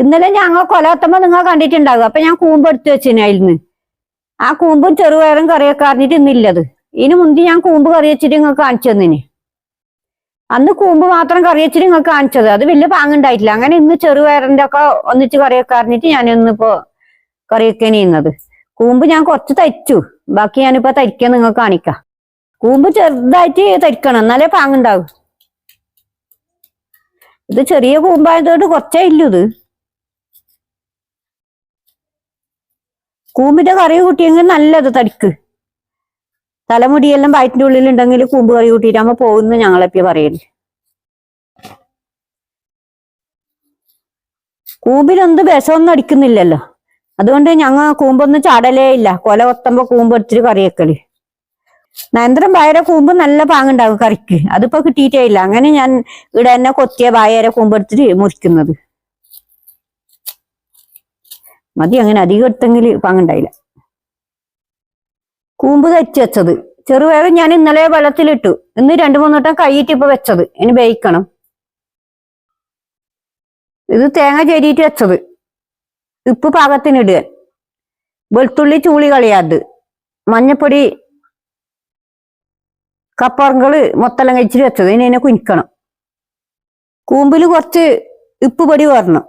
ഇന്നലെ ഞങ്ങൾ കൊലത്തമ്മ നിങ്ങൾ കണ്ടിട്ടുണ്ടാകും. അപ്പൊ ഞാൻ കൂമ്പ് എടുത്തു അതിൽന്ന് ആ കൂമ്പും ചെറുപയറും കറിയൊക്കെ അറിഞ്ഞിട്ട് ഇന്നില്ലത്. ഇനി മുന്തി ഞാൻ കൂമ്പ് കറി വെച്ചിട്ട് നിങ്ങൾ കാണിച്ചു തന്നിന്. അന്ന് കൂമ്പ് മാത്രം കറി വെച്ചിട്ട് നിങ്ങൾ കാണിച്ചത്. അത് വലിയ പാങ്ങുണ്ടായിട്ടില്ല അങ്ങനെ ഇന്ന് ചെറുപയറിന്റെ ഒക്കെ ഒന്നിച്ച് കറിയൊക്കെ അറിഞ്ഞിട്ട് ഞാൻ ഇന്നിപ്പോ കറിയൊക്കെ ചെയ്യുന്നത്. കൂമ്പ് ഞാൻ കുറച്ച് തയ്ച്ചു ബാക്കി ഞാനിപ്പോ തയ്ക്കാൻ നിങ്ങൾക്ക് കാണിക്കാം. കൂമ്പ് ചെറുതായിട്ട് തരിക്കണം. എന്നാലേ പാങ്ങുണ്ടാവും ഇത് ചെറിയ കൂമ്പായതുകൊണ്ട് കുറച്ചേ ഇല്ലു ഇത് കൂമ്പിന്റെ കറി കൂട്ടിയെങ്കിൽ നല്ലത് തടിക്ക്. തലമുടിയെല്ലാം വയറ്റിന്റെ ഉള്ളിൽ ഉണ്ടെങ്കിൽ കൂമ്പ് കറി കൂട്ടിയിട്ടാകുമ്പോ പോകുന്നു ഞങ്ങളെപ്പി പറയൽ. കൂമ്പിനൊന്നും വിഷമൊന്നും അടിക്കുന്നില്ലല്ലോ. അതുകൊണ്ട് ഞങ്ങൾ കൂമ്പൊന്നും ചാടലേ ഇല്ല. കൊല കൊത്തുമ്പോ കൂമ്പ് എടുത്തിട്ട് കറി വെക്കൽ. നയന്ത്രം വായര കൂമ്പ് നല്ല പാങ്ങുണ്ടാകും കറിക്ക്. അതിപ്പോ കിട്ടിയിട്ടേ ഇല്ല. അങ്ങനെ ഞാൻ ഇവിടെ തന്നെ കൊത്തിയ വായര കൂമ്പ് എടുത്തിട്ട് മുറിക്കുന്നത്. മതി അങ്ങനെ അധികം എടുത്തെങ്കിൽ പാങ്ങുണ്ടായില്ല കൂമ്പ് തച്ച് വെച്ചത്. ചെറുപയർ ഞാൻ ഇന്നലെ വെള്ളത്തിലിട്ടു. ഇന്ന് രണ്ടു മൂന്ന് വട്ടം കൈയിട്ട് ഇപ്പൊ വെച്ചത്. ഇനി വേയിക്കണം ഇത് തേങ്ങ ചേരിയിട്ട് വെച്ചത്. ഉപ്പ് പാകത്തിനിടുക. വെളുത്തുള്ളി ചൂളി കളയാത് മഞ്ഞപ്പൊടി കപ്പറങ്കൾ മൊത്തെല്ലാം കഴിച്ചിട്ട് വെച്ചത്. ഇനി എന്നെ കുനിക്കണം. കൂമ്പിൽ കുറച്ച് ഉപ്പ് പൊടി വരണം.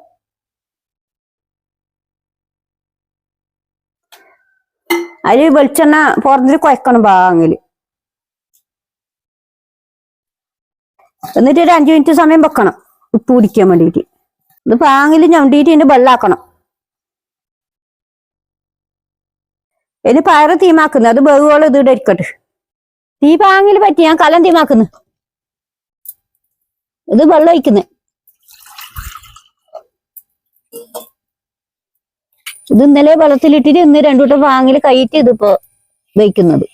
അതിൽ വെളിച്ചെണ്ണ പുറത്തിട്ട് കുഴക്കണം പാങ്ങിൽ എന്നിട്ട് ഒരു അഞ്ചു മിനിറ്റ് സമയം വെക്കണം. ഉപ്പ് പിടിക്കാൻ വേണ്ടിയിട്ട് ഇത് പാങ്ങിൽ ഞൊണ്ടിയിട്ട് ഇതിന്റെ വെള്ളാക്കണം. ഇനി പയറ് തീമാക്കുന്നു. അത് ബഹുവോളം ഇത് ഇവിടെ ഇരിക്കട്ടെ. തീ പാങ്ങിൽ പറ്റി. ഞാൻ കലം തീമാക്കുന്നു. ഇത് വെള്ളം ഒഴിക്കുന്നത് ഇത് ഇന്നലെ വെള്ളത്തിലിട്ടിട്ട് ഇന്ന് രണ്ടു വട്ടം വാങ്ങിൽ കയറ്റി ഇതിപ്പോ വയ്ക്കുന്നത്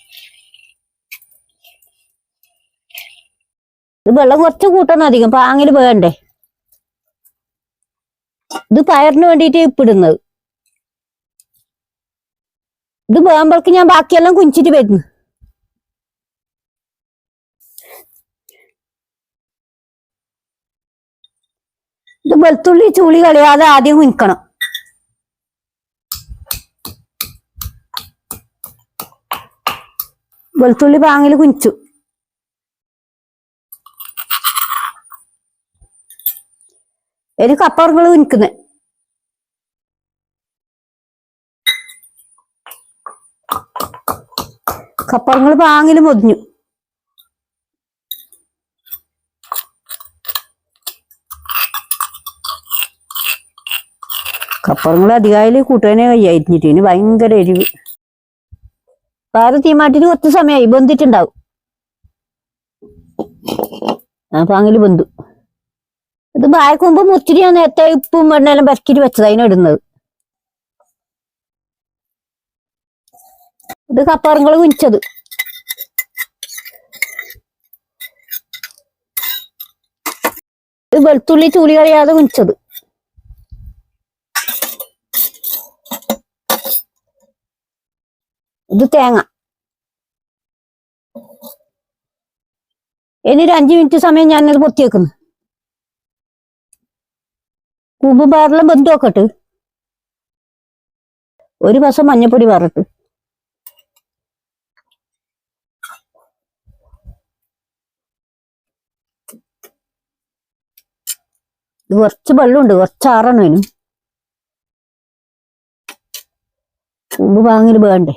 ഇത് വെള്ളം കുറച്ച് കൂട്ടണം അധികം പാങ്ങിൽ വേണ്ടേ? ഇത് പയറിന് വേണ്ടിയിട്ട് ഇപ്പിടുന്നത്. ഇത് വേകുമ്പോഴേക്ക് ഞാൻ ബാക്കിയെല്ലാം കുഞ്ചിട്ട് വരുന്നു. ഇത് വെളുത്തുള്ളി ചൂളി കളയാതെ ആദ്യം കുനിക്കണം വെളുത്തുള്ളി പാങ്ങിൽ കുഞ്ചു ഒരു കപ്പറങ്ങൾ കുനിക്കുന്നത് കപ്പറങ്ങൾ പാങ്ങിൽ മൊതിഞ്ഞു. കപ്പറങ്ങൾ അധികായാലും കൂട്ടുകാനെ കയ്യായിരിഞ്ഞിട്ട് ഇനി ഭയങ്കര എരിവ്. വേറെ തീമാട്ടിന് കുറച്ച് സമയമായി ബന്ധിട്ടുണ്ടാവും അപ്പൊ അങ്ങനെ ബന്ധു. ഇത് ബായക്കുമ്പോ മുച്ചിരി നേരത്തെ ഉപ്പും വെണ്ണെല്ലാം പരക്കിട്ട് വെച്ചത് അതിനിടുന്നത് ഇത് കപ്പറങ്ങൾ കുനിച്ചത്. ഇത് വെളുത്തുള്ളി ചൂളി കളയാതെ കുനിച്ചത്. ഇത് തേങ്ങ. ഇനി ഒരു അഞ്ചു മിനിറ്റ് സമയം ഞാനത് പൊത്തി വെക്കുന്നു പാറെല്ലാം ബന്ധു വെക്കട്ട് ഒരു പസം മഞ്ഞപ്പൊടി പാറട്ട്. കുറച്ച് വെള്ളമുണ്ട് കുറച്ച് ആറണം അതിനും. കൂമ്പ് വാങ്ങിൽ വേണ്ടേ?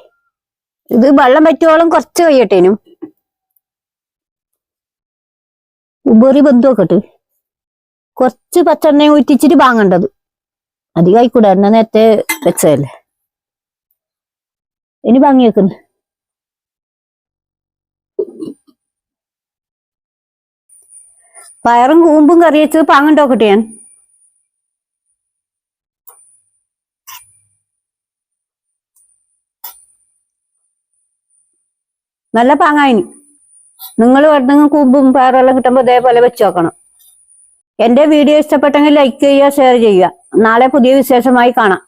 ഇത് വെള്ളം പറ്റുവോളം കുറച്ച് കഴിയട്ടേനും. ഉബറി ബന്ധു വെക്കട്ട് കുറച്ച് പച്ചെണ്ണ ഊറ്റിച്ചിട്ട് വാങ്ങണ്ടത്. അധികമായിക്കൂടെ എണ്ണ നേരത്തെ വെച്ചതല്ലേ. ഇനി വാങ്ങി വെക്കുന്നു പയറും കൂമ്പും കറി വെച്ചത് പാങ്ങണ്ടോക്കട്ടെ ഞാൻ. നല്ല പാങ്ങായിന്. നിങ്ങൾ വരുന്നെങ്കിൽ കൂമ്പും പയറെല്ലാം കിട്ടുമ്പോൾ ഇതേപോലെ വെച്ച് നോക്കണം. എന്റെ വീഡിയോ ഇഷ്ടപ്പെട്ടെങ്കിൽ ലൈക്ക് ചെയ്യുക ഷെയർ ചെയ്യുക. നാളെ പുതിയ വിശേഷമായി കാണാം.